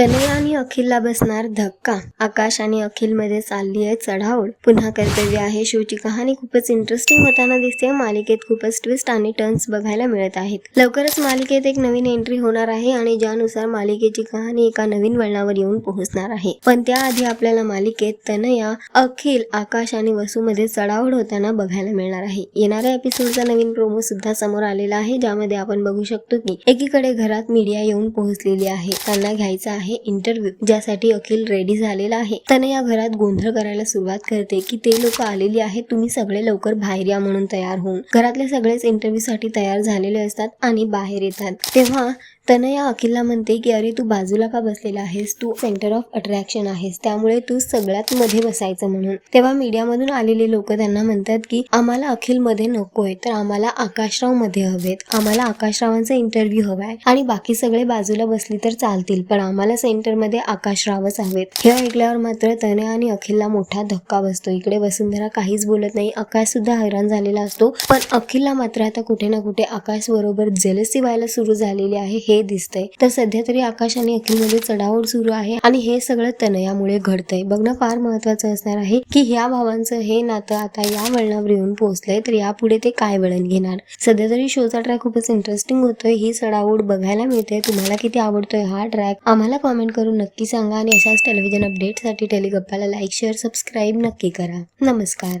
तनय आणि अखिलला बसणार धक्का. आकाश आणि अखिलमध्ये चालली आहे चढाओढ. पुन्हा कर्तव्य आहे शिवची कहाणी. खूपच इंटरेस्टिंग होताना दिसते. मालिकेत खूपच ट्विस्ट आणि टर्न्स बघायला मिळत आहेत. लवकरच मालिकेत एक नवीन एंट्री होणार आहे आणि ज्यानुसार मालिकेची कहाणी एका नवीन वळणावर येऊन पोहोचणार आहे. पण त्याआधी आपल्याला मालिकेत तनया अखिल आकाश आणि वसुमध्ये चढाओढ होताना बघायला मिळणार आहे. येणाऱ्या एपिसोडचा नवीन प्रोमो सुद्धा समोर आलेला आहे ज्यामध्ये आपण बघू शकतो की एकीकडे घरात मीडिया येऊन पोहोचलेली आहे. त्यांना घ्यायचा आहे. इंटरव्ह्यू ज्यासाठी अखिल रेडी झालेला आहे. तनया घरात गोंधळ करायला सुरुवात करते की ते लोक आलेली आहेत तुम्ही सगळे लवकर बाहेर या म्हणून तयार होऊन. घरातले सगळेच इंटरव्ह्यू साठी तयार झालेले असतात आणि बाहेर येतात. तेव्हा तनया अखिलला म्हणते की अरे तू बाजूला का बसलेला आहेस? तू सेंटर ऑफ अट्रॅक्शन आहेस. त्यामुळे तू सगळ्यात मध्ये बसायचं म्हणून. तेव्हा मीडियामधून आलेले लोक त्यांना म्हणतात की आम्हाला अखिलमध्ये नकोय तर आम्हाला आकाशरावमध्ये हवेत. आम्हाला आकाशरावांचा इंटरव्ह्यू हवाय आणि बाकी सगळे बाजूला बसली तर चालतील पण आम्हाला सेंटरमध्ये आकाशरावच हवेत. हे ऐकल्यावर मात्र तनया आणि अखिलला मोठा धक्का बसतो. इकडे वसुंधरा काहीच बोलत नाही. आकाश सुद्धा हैराण झालेला असतो. पण अखिलला मात्र आता कुठे ना कुठे आकाश बरोबर जेलसी व्हायला सुरू झालेली आहे. हे दिसतंय. तर सध्या तरी आकाश आणि अखिलमध्ये चढाओढ सुरू आहे आणि हे सगळं तनयामुळे घडतंय. बघणं फार महत्वाचं असणार आहे की ह्या भावांचं हे नातं आता या वळणावर येऊन पोहोचलंय तर यापुढे ते काय वळण घेणार? सध्या तरी शोचा ट्रॅक खूपच इंटरेस्टिंग होतोय. ही चढाओढ बघायला मिळते तुम्हाला किती आवडतोय हा ट्रॅक आम्हाला कॉमेंट करून नक्की सांगा आणि अशाच टेलिव्हिजन अपडेटसाठी टेलिगप्पाला लाईक शेअर सबस्क्राईब नक्की करा. नमस्कार.